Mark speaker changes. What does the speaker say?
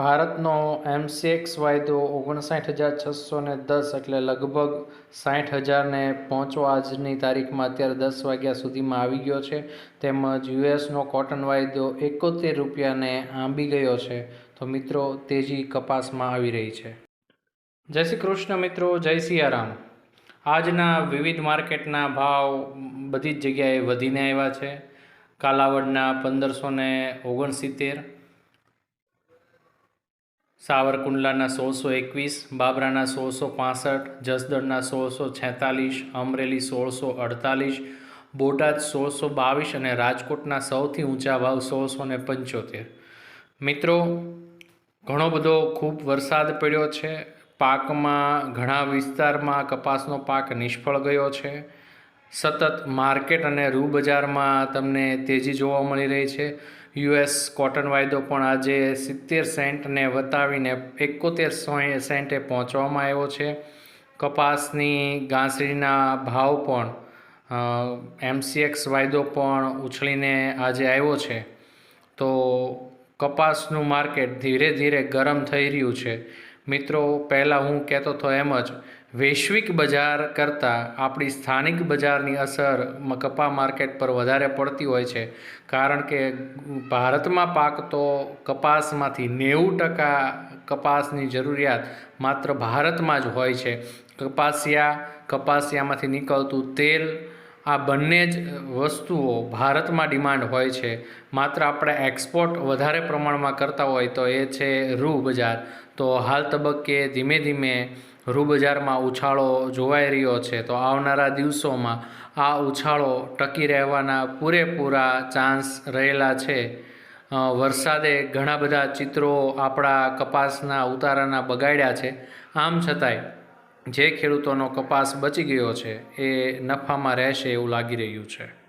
Speaker 1: ભારતનો એમસીએક્સ વાયદો ઓગણસાઠ હજાર છસો ને દસ એટલે લગભગ સાઠ હજારને પહોંચવા આજની તારીખમાં અત્યારે દસ વાગ્યા સુધીમાં આવી ગયો છે. તેમજ યુએસનો કોટન વાયદો એકોતેર રૂપિયાને આંબી ગયો છે. તો મિત્રો, તેજી કપાસમાં આવી રહી છે. જય શ્રી કૃષ્ણ મિત્રો, જય સિયારામ આજના વિવિધ માર્કેટના ભાવ બધી જ જગ્યાએ વધીને આવ્યા છે. કાલાવડના પંદરસો ને ઓગણસિત્તેર સાવરકુંડલાના સોળસો એકવીસ, બાબરાના સોળસો પાસઠ, જસદણના સોળસો છેતાલીસ, અમરેલી સોળસો અડતાલીસ, બોટાદ સોળસો બાવીસ અને રાજકોટના સૌથી ઊંચા ભાવ સોળસો ને પંચોતેર. મિત્રો, ઘણો બધો ખૂબ વરસાદ પડ્યો છે. પાકમાં ઘણા વિસ્તારમાં કપાસનો પાક નિષ્ફળ ગયો છે. સતત માર્કેટ અને રૂ બજારમાં તમને તેજી જોવા મળી રહી છે. યુએસ કોટન વાયદો પણ આજે સિત્તેર સેન્ટને વતાવીને એકોતેર સેન્ટે પહોંચવામાં આવ્યો છે. કપાસની ઘાસડીના ભાવ પણ એમસીએક્સ વાયદો પણ ઉછળીને આજે આવ્યો છે. તો કપાસનું માર્કેટ ધીરે ધીરે ગરમ થઈ રહ્યું છે. મિત્રો, પહેલાં હું કહેતો હતો એમ જ, વૈશ્વિક બજાર કરતાં આપણી સ્થાનિક બજારની અસર કપા માર્કેટ પર વધારે પડતી હોય છે. કારણ કે ભારતમાં પાકતો કપાસમાંથી નેવું ટકા કપાસની જરૂરિયાત માત્ર ભારતમાં જ હોય છે. કપાસિયા, કપાસિયામાંથી નીકળતું તેલ આ બંને જ વસ્તુઓ ભારતમાં ડિમાન્ડ હોય છે. માત્ર આપણે એક્સપોર્ટ વધારે પ્રમાણમાં કરતા હોય તો એ છે રૂ બજાર તો હાલ તબક્કે ધીમે ધીમે રૂ બજારમાં ઉછાળો જોવાઈ રહ્યો છે. તો આવનારા દિવસોમાં આ ઉછાળો ટકી રહેવાના પૂરેપૂરા ચાન્સ રહેલા છે. વરસાદે ઘણા બધા ચિત્રો આપણા કપાસના ઉતારાના બગાડ્યા છે. આમ છતાંય જે ખેડૂતોનો કપાસ બચી ગયો છે એ નફામાં રહેશે એવું લાગી રહ્યું છે.